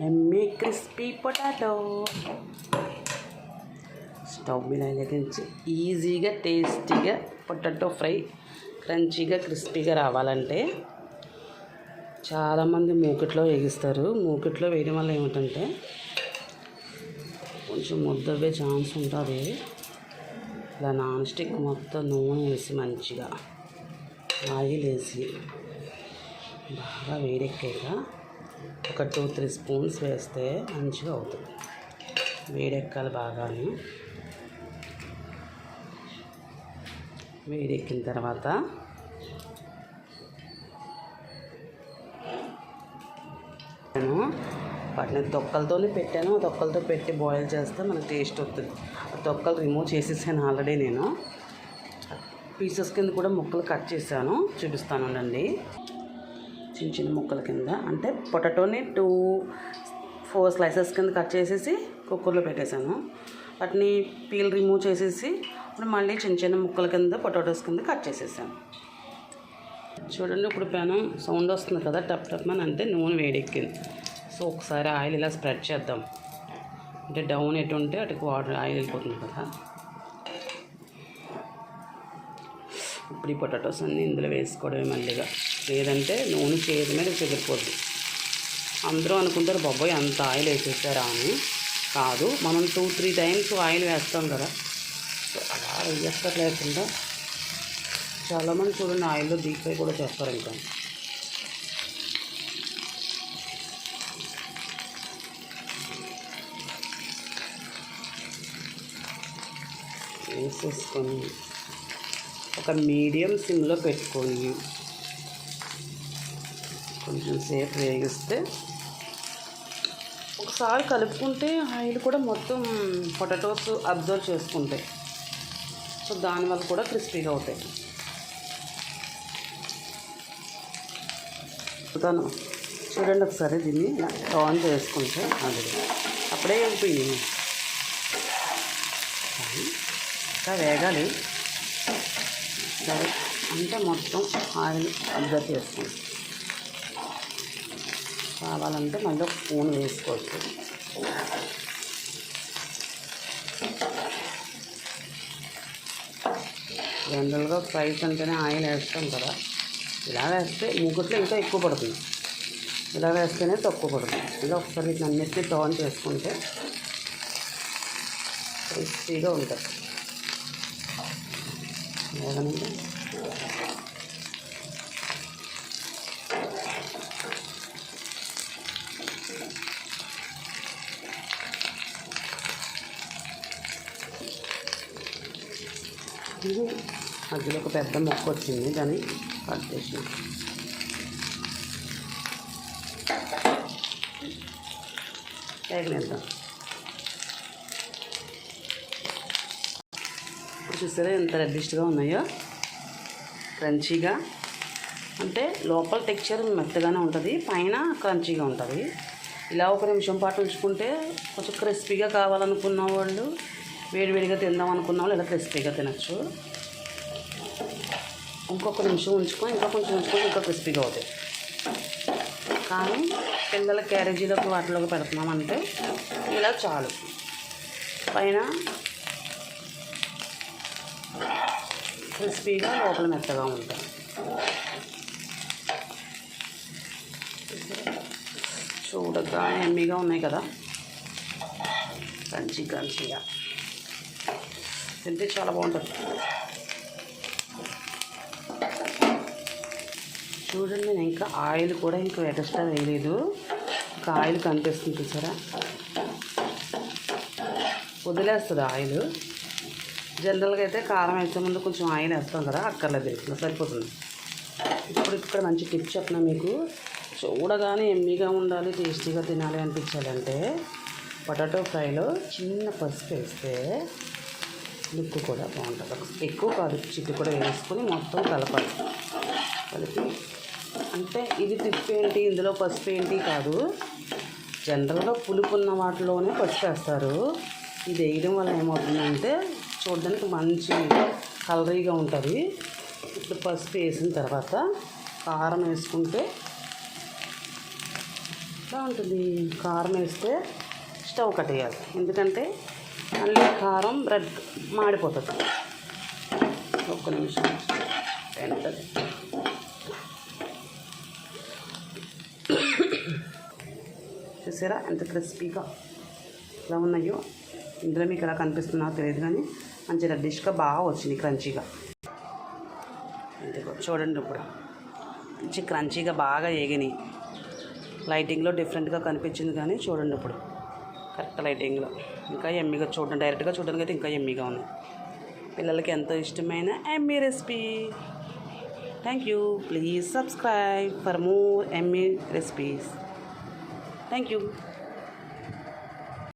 ఎమ్మి crispy potato. Stove మీద వెలిగించి ఈజీగా టేస్టీగా పొటాటో ఫ్రై క్రంచీగా క్రిస్పీగా రావాలంటే చాలామంది మూకిట్లో వేగిస్తారు. మూకిట్లో వేయడం వల్ల ఏమిటంటే కొంచెం ముద్దవే ఛాన్స్ ఉంటుంది. ఇలా నాన్ స్టిక్ మొత్తం నూనె వేసి మంచిగా ఆయిల్ వేసి బాగా వేడెక్కాక ఒక టూ త్రీ స్పూన్స్ వేస్తే మంచిగా అవుతుంది. వేడెక్కాలి బాగానే. వేడెక్కిన తర్వాత నేను వాటిని తొక్కలతోనే పెట్టాను. ఆ తొక్కలతో పెట్టి బాయిల్ చేస్తే మనకు టేస్ట్ వస్తుంది. ఆ తొక్కలు రిమూవ్ చేసేసాను ఆల్రెడీ నేను. పీసెస్ కింద కూడా ముక్కలు కట్ చేశాను. చూపిస్తాను అండి చిన్న చిన్న ముక్కల కింద అంటే పొటాటోని టూ ఫోర్ స్లైసెస్ కింద కట్ చేసేసి కుక్కర్లో పెట్టేశాను. వాటిని పీల్ రిమూవ్ చేసేసి ఇప్పుడు మళ్ళీ చిన్న చిన్న ముక్కల కింద పొటాటోస్ కింద కట్ చేసేసాను. చూడండి ఇప్పుడు పెనం సౌండ్ వస్తుంది కదా టప్ టప్ అని అంటే నూనె వేడెక్కింది. సో ఒకసారి ఆయిల్ ఇలా స్ప్రెడ్ చేద్దాం. అంటే డౌన్ ఎటు ఉంటే అటుకు వాటర్ ఆయిల్ వెళ్ళిపోతుంది కదా. ఇప్పుడు ఈ పొటాటోస్ అన్నీ ఇందులో వేసుకోవడమే మళ్ళీగా. లేదంటే నూనె చేతి మీద చెదిరిపోద్ది. అందరూ అనుకుంటారు బాబోయ్ అంత ఆయిల్ వేసేసారా అని. కాదు మనం టూ త్రీ టైమ్స్ ఆయిల్ వేస్తాం కదా. సో అలా వేస్తారు లేకుండా చాలామంది చూడండి ఆయిల్లో డీప్ ఫ్రై కూడా చేస్తారు ఇంకా. వేసేసుకొని ఒక మీడియం సిమ్లో పెట్టుకొని కొంచెం సేపు వేగిస్తే ఒకసారి కలుపుకుంటే ఆయిల్ కూడా మొత్తం పొటాటోస్ అబ్జర్వ్ చేసుకుంటాయి. సో దానివల్ల కూడా క్రిస్పీగా అవుతాయి. తను చూడండి ఒకసారి దీన్ని ఆన్ చేసుకుంటే అది అప్పుడే అయిపోయింది. ఇంకా వేగాలి. సరే. అంటే మొత్తం ఆయిల్ అబ్జర్వ్ చేసుకుంటాం కావాలంటే మళ్ళీ ఒక స్పూన్ వేసుకోవచ్చు. జనరల్గా ఫ్రైస్ అంటేనే ఆయిల్ వేస్తాం కదా. ఇలా వేస్తే మూకుట్లో ఇంకా ఎక్కువ పడుతుంది. ఇలా వేస్తేనే తక్కువ పడుతుంది. ఇలా ఒకసారి వీటిని అన్నిటినీ టర్న్ చేసుకుంటే క్రిస్పీగా ఉంటుంది. లేదంటే ఇది మధ్యలో ఒక పెద్ద మొక్క వచ్చింది దాన్ని కట్ చేసి వేగనేద్దాం చూసారా? ఎంత రెడ్డిష్గా ఉన్నాయో. క్రంచీగా అంటే లోపల టెక్చర్ మెత్తగానే ఉంటుంది పైన క్రంచీగా ఉంటుంది. ఇలా ఒక నిమిషం పాటు ఉంచుకుంటే కొంచెం క్రిస్పీగా కావాలనుకున్న వాళ్ళు వేడివేడిగా తిందాం అనుకున్న వాళ్ళు ఇలా క్రిస్పీగా తినచ్చు. ఇంకొక నిమిషం ఉంచుకొని ఇంకా కొంచెం ఉంచుకొని ఇంకా క్రిస్పీగా అవుతాయి. కానీ పిల్లల క్యారేజీలోకి వాటిలోకి పెడుతున్నామంటే ఇలా చాలు. పైన క్రిస్పీగా లోపల మెత్తగా ఉంటాయి. చూడగానే ఎమ్మీగా ఉన్నాయి కదా. క్రంచీ క్రంచీగా తింటే చాలా బాగుంటుంది. చూడండి నేను ఇంకా ఆయిల్ కూడా ఇంకా ఎక్స్ట్రా వేయలేదు. ఇంకా ఆయిల్ కనిపిస్తుంది చూసారా? వదిలేస్తుంది ఆయిల్. జనరల్గా అయితే కారం వేసే ముందు కొంచెం ఆయిల్ వేస్తాం కదా అక్కర్లేదు ఇట్లా సరిపోతుంది. ఇప్పుడు ఇక్కడ మంచి టిప్ చెప్పిన మీకు? చూడగానే ఎమ్మిగా ఉండాలి టేస్టీగా తినాలి అనిపించాలంటే పొటాటో ఫ్రైలో చిన్న పసుపు వేస్తే లుక్ కూడా బాగుంటుంది. ఎక్కువ కాదు చిట్టు కూడా వేసుకొని మొత్తం కలపాలి. కలిపి అంటే ఇది టిప్ ఏంటి ఇందులో పసుపు ఏంటి కాదు జనరల్గా పులుపు ఉన్న వాటిలోనే పసుపు వేస్తారు. ఇది వేయడం వల్ల ఏమవుతుందంటే చూడడానికి మంచి కలరీగా ఉంటుంది. ఇప్పుడు పసుపు వేసిన తర్వాత కారం వేసుకుంటే బాగుంటుంది. కారం వేస్తే స్టవ్ కట్టేయాలి ఎందుకంటే మళ్ళీ కారం రెడ్ మాడిపోతుంది. ఒక్క నిమిషం. ఎంతది చూసారా ఎంత క్రిస్పీగా ఎలా ఉన్నాయో? ఇందులో మీకు ఎలా కనిపిస్తుందో తెలియదు కానీ మంచి రెడ్డిష్గా బాగా వచ్చింది క్రంచీగా. ఇదిగో చూడండి ఇప్పుడు. మంచి క్రంచీగా బాగా ఏగినాయి. లైటింగ్లో డిఫరెంట్గా కనిపించింది కానీ చూడండి ఇప్పుడు. కరెక్ట్ లైటింగ్లో. ఇంకా ఎమ్మిగా చూడండి డైరెక్ట్గా చూడడానికి అయితే ఇంకా ఎమ్మిగా ఉన్నాయి. పిల్లలకి ఎంతో ఇష్టమైన yummy recipe? Thank you. Please subscribe for more yummy recipes. Thank you.